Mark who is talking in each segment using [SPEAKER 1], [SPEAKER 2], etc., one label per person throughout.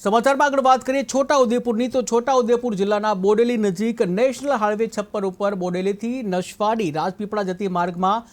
[SPEAKER 1] સમાચારમાં આગળ વાત કરીએ છોટાઉદેપુરની. તો છોટાઉદેપુર જિલ્લાના બોડેલી નજીક નેશનલ હાઈવે છપ્પન ઉપર બોડેલીથી નશવાડી રાજપીપળા જતી માર્ગમાં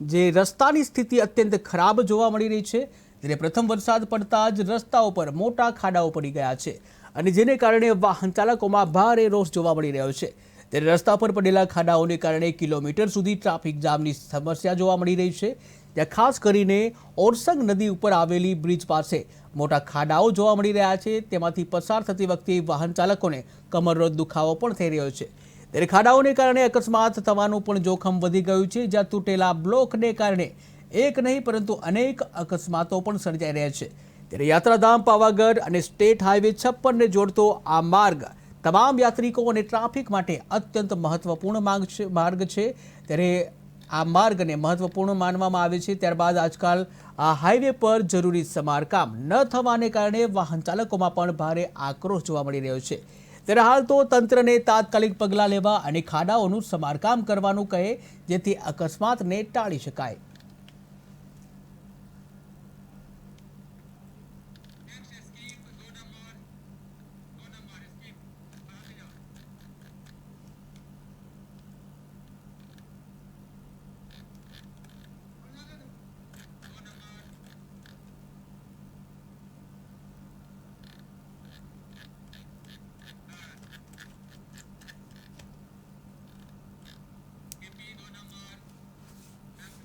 [SPEAKER 1] જે રસ્તાની સ્થિતિ અત્યંત ખરાબ જોવા મળી રહી છે જ્યારે પ્રથમ વરસાદ પડતા જ રસ્તાઓ પર મોટા ખાડાઓ પડી ગયા છે અને જેને કારણે વાહન ચાલકોમાં ભારે રોષ જોવા મળી રહ્યો છે. ત્યારે રસ્તા પર પડેલા ખાડાઓને કારણે કિલોમીટર સુધી ટ્રાફિક જામની સમસ્યા જોવા મળી રહી છે. ત્યાં ખાસ કરીને ઓરસંગ નદી ઉપર આવેલી બ્રિજ પાસે મોટા ખાડાઓ જોવા મળી રહ્યા છે. તેમાંથી પસાર થતી વખતે વાહન ચાલકોને કમરનો દુખાવો પણ થઈ રહ્યો છે. ત્યારે ખાડાઓને કારણે અકસ્માત થવાનું પણ જોખમ વધી ગયું છે. જ્યાં તૂટેલા બ્લોકને કારણે એક નહીં, પરંતુ અનેક અકસ્માતો પણ સર્જાઈ રહ્યા છે. ત્યારે યાત્રાધામ, પાવાગઢ અને સ્ટેટ હાઈવે છપ્પનને જોડતો આ માર્ગ તમામ યાત્રિકો અને ટ્રાફિક માટે અત્યંત મહત્વપૂર્ણ માંગ છે, માર્ગ છે. ત્યારે આ માર્ગને મહત્વપૂર્ણ માનવામાં આવે છે. ત્યારબાદ આજકાલ આ હાઈવે પર જરૂરી સમારકામ ન થવાને કારણે વાહન ચાલકોમાં પણ ભારે આક્રોશ જોવા મળી રહ્યો છે. ત્યારે હાલ તો તંત્રને તાત્કાલિક પગલાં લેવા અને ખાડાઓનું સમારકામ કરવાનું કહે, જેથી અકસ્માતને ટાળી શકાય.